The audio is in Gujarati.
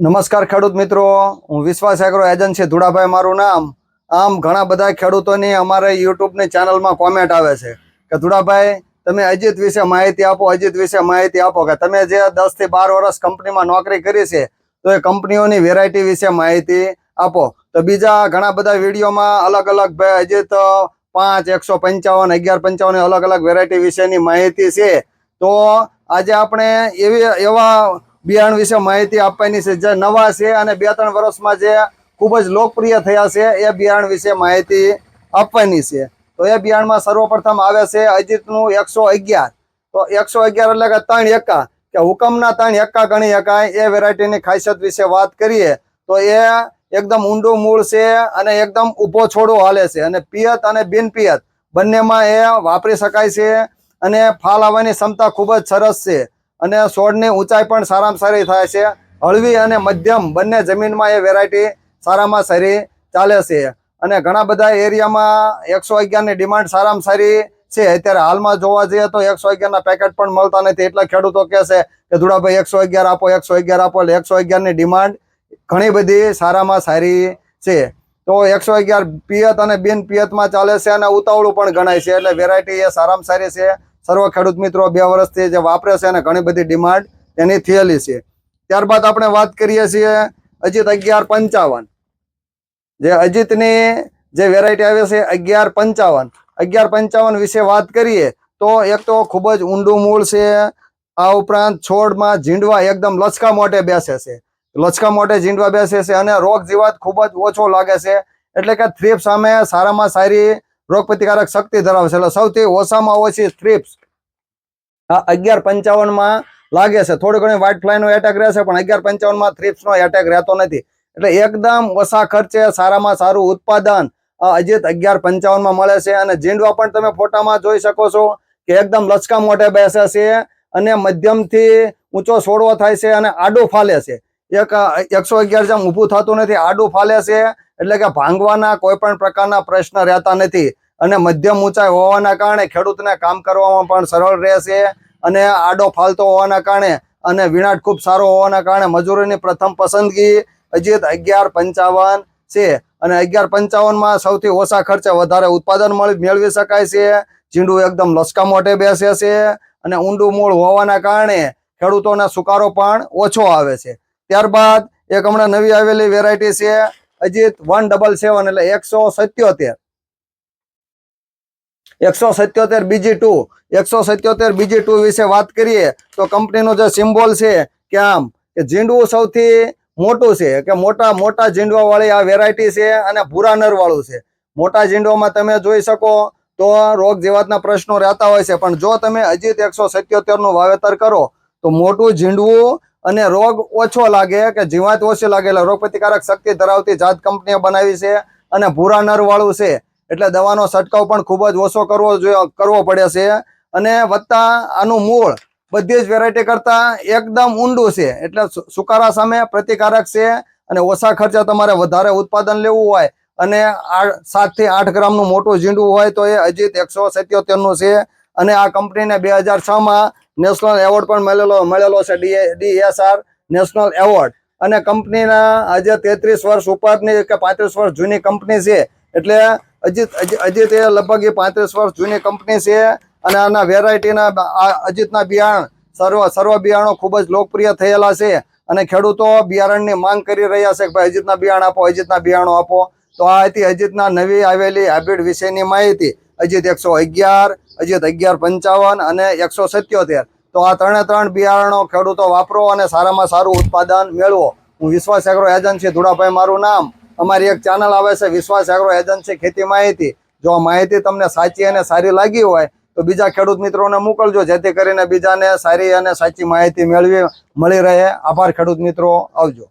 નમસ્કાર ખેડૂત મિત્રો. હું વિશ્વાસ એગ્રો એજન્સી ધુડાભાઈ મારું નામ. આમ ઘણા બધા ખેડૂતોની અમારે યુટ્યુબની ચેનલમાં કોમેન્ટ આવે છે કે ધુડાભાઈ, તમે અજીત વિશે માહિતી આપો, અજીત વિશે માહિતી આપો કે તમે જે દસથી બાર વર્ષ કંપનીમાં નોકરી કરી છે, તો એ કંપનીઓની વેરાયટી વિશે માહિતી આપો. તો બીજા ઘણા બધા વિડીયોમાં અલગ અલગ ભાઈ અજીત પાંચ, એકસો પંચાવન, અગિયાર પંચાવન અલગ અલગ વેરાયટી વિશેની માહિતી છે. તો આજે આપણે એવી એવા બિયારણ વિશે માહિતી આપવાની છે જે નવા છે અને બે ત્રણ વર્ષમાં જે ખૂબ જ લોકપ્રિય થયા છે, એ બિયારણ વિશે માહિતી આપવાની છે. તો એ બિયારણમાં સર્વપ્રથમ આવે છે અજીતનું એકસો અગિયાર. તો એકસો અગિયાર એટલે કે ત્રણ એકા. કે હુકમના ત્રણ એકા ગણી શકાય એ વેરાયટીની ખાસિયત વિશે વાત કરીએ, તો એ એકદમ ઊંડું મૂળ છે અને એકદમ ઊભો છોડો હાલે છે. અને પિયત અને બિનપિયત બંનેમાં એ વાપરી શકાય છે અને ફાલ આવવાની ક્ષમતા ખૂબ જ સરસ છે. અને છોડની ઊંચાઈ પણ સારામાં સારી થાય છે. હળવી અને મધ્યમ બંને જમીનમાં એ વેરાયટી સારામાં સારી ચાલે છે. અને ઘણા બધા એરિયામાં એકસો અગિયારની ડિમાન્ડ સારામાં સારી છે. અત્યારે હાલમાં જોવા જઈએ તો એકસો અગિયારના પેકેટ પણ મળતા નથી. એટલે ખેડૂતો કહે છે કે, ધુડાભાઈ, એકસો અગિયાર આપો, એકસો અગિયાર આપો. એટલે એકસો અગિયારની ડિમાન્ડ ઘણી બધી સારામાં સારી છે. તો એકસો અગિયાર પિયત અને બિન પિયતમાં ચાલે છે અને ઉતાવળું પણ ગણાય છે. એટલે વેરાયટી એ સારામાં સારી છે. સર્વ ખેડૂત મિત્રો બે વર્ષથી જે વાપરે છે અને ઘણી બધી ડિમાન્ડ એની થયેલી છે. ત્યારબાદ આપણે વાત કરીએ છીએ અજીત અગિયાર પંચાવન. જે અજીતની જે વેરાયટી આવે છે અગિયાર પંચાવન. અગિયાર પંચાવન વિશે વાત કરીએ તો એક તો ખૂબ જ ઊંડું મૂળ છે. આ ઉપરાંત છોડમાં ઝીંડવા એકદમ લચકા મોટે બેસે છે. લચકા મોટે ઝીંડવા બેસે છે અને રોગ જીવાત ખૂબ જ ઓછો લાગે છે. એટલે કે થ્રીપ સામે સારામાં સારી રોગ પ્રતિકારક શક્તિ ધરાવે છે એટલે સૌથી ઓછામાં ઓછી થ્રીપ્સ આ અગિયાર પંચાવનમાં લાગે છે. થોડી ઘણી વ્હાઇટ ફ્લાય નો એટેક રહેશે, પણ અગિયાર પંચાવનમાં થ્રીપ્સ નો એટેક રહેતો નથી. એટલે એકદમ ઓછા ખર્ચે સારામાં સારું ઉત્પાદન અજીત અગિયાર પંચાવનમાં મળે છે. અને ઝીંડવા પણ તમે ફોટામાં જોઈ શકો છો કે એકદમ લચકા મોટે બેસે છે અને મધ્યમથી ઊંચો છોડવો થાય છે અને આડો ફાલે છે. એક, એકસો અગિયાર જેમ ઊભું થતું નથી, આડું ફાલે છે, એટલે કે ભાંગવાના કોઈ પણ પ્રકારના પ્રશ્ન રહેતા નથી. અને મધ્યમ ઊંચાઈ હોવાના કારણે ખેડૂતને કામ કરવામાં પણ સરળ રહેશે અને આડો ફાલતો હોવાના કારણે અને વિનાટ ખૂબ સારો હોવાના કારણે મજૂરીની પ્રથમ પસંદગી અજીત અગિયાર પંચાવન છે. અને અગિયાર પંચાવનમાં સૌથી ઓછા ખર્ચે વધારે ઉત્પાદન મળી, મેળવી શકાય છે. ઝીંડું એકદમ લસકા મોટે બેસે છે અને ઊંડું મૂળ હોવાના કારણે ખેડૂતોને સુકારો પણ ઓછો આવે છે. ત્યારબાદ એક હમણાં નવી આવેલી વેરાયટી છે, અજીત વન ડબલ સેવન એટલે એકસો સત્યોતેર. એકસો સત્યોતેર બીજી ટુ એકસો સત્યોતેર બીજી ટુ વિશે વાત કરીએ તો કંપનીનો જે સિમ્બોલ છે કે આમ, કે ઝીંડવું સૌથી મોટું છે, કે મોટા મોટા ઝીંડવાવાળી આ વેરાયટી છે અને ભૂરા નરવાળું છે. મોટા ઝીંડવામાં તમે જોઈ શકો તો રોગ જીવાતના પ્રશ્નો રહેતા હોય છે, પણ જો તમે અજીત એકસો સત્યોતેરનું વાવેતર કરો, તો મોટું ઝીંડવું અને રોગ ઓછો લાગે કે જીવાત ઓછી લાગે એટલે રોગ પ્રતિકારક શક્તિ ધરાવતી જાત કંપનીઓ બનાવી છે અને ભૂરા નર વાળું છે. એટલે દવાનો છંટકાવ પણ ખૂબ જ ઓછો કરવો કરવો પડે છે. અને વત્તા આનું મૂળ બધી જ વેરાયટી કરતા એકદમ ઊંડું છે. એટલે સુકારા સામે પ્રતિકારક છે અને ઓછા ખર્ચે તમારે વધારે ઉત્પાદન લેવું હોય અને સાતથી આઠ ગ્રામનું મોટું ઝીંડું હોય તો એ અજીત એકસો સિત્યોતેરનું છે. અને આ કંપનીને બે હજાર છ માં નેશનલ એવોર્ડ પણ મળેલો મળેલો છે ડીએસઆર નેશનલ એવોર્ડ. અને કંપનીના આજે તેત્રીસ વર્ષ ઉપરની કે પાંત્રીસ વર્ષ જૂની કંપની છે. એટલે અજીત અજીત એ લગભગ એ પાંત્રીસ વર્ષ જૂની કંપની છે. અને આના વેરાયટીના અજીતના બિયારણ સર્વ સર્વ બિયારણો ખૂબ જ લોકપ્રિય થયેલા છે. અને ખેડૂતો બિયારણની માંગ કરી રહ્યા છે કે ભાઈ અજીતના બિયારણ આપો, અજીતના બિયારણો આપો. તો આ હતી અજીતના નવી આવેલી હાઇબ્રિડ વિશેની માહિતી. અજીત એકસો અગિયાર, અજીત અગિયાર પંચાવન અને એકસો સત્યોતેર. તો આ ત્રણે ત્રણ બિયારણો ખેડૂતો વાપરો અને સારામાં સારું ઉત્પાદન મેળવો. હું વિશ્વાસ એગ્રો એજન્સી ધુડાભાઈ, મારું નામ. અમારી એક ચેનલ આવે છે, વિશ્વાસ એગ્રો એજન્સી ખેતી માહિતી. જો આ માહિતી તમને સાચી અને સારી લાગી હોય, તો બીજા ખેડૂત મિત્રોને મોકલજો, જેથી કરીને બીજાને સારી અને સાચી માહિતી મેળવી, મળી રહે. આભાર ખેડૂત મિત્રો, આવજો.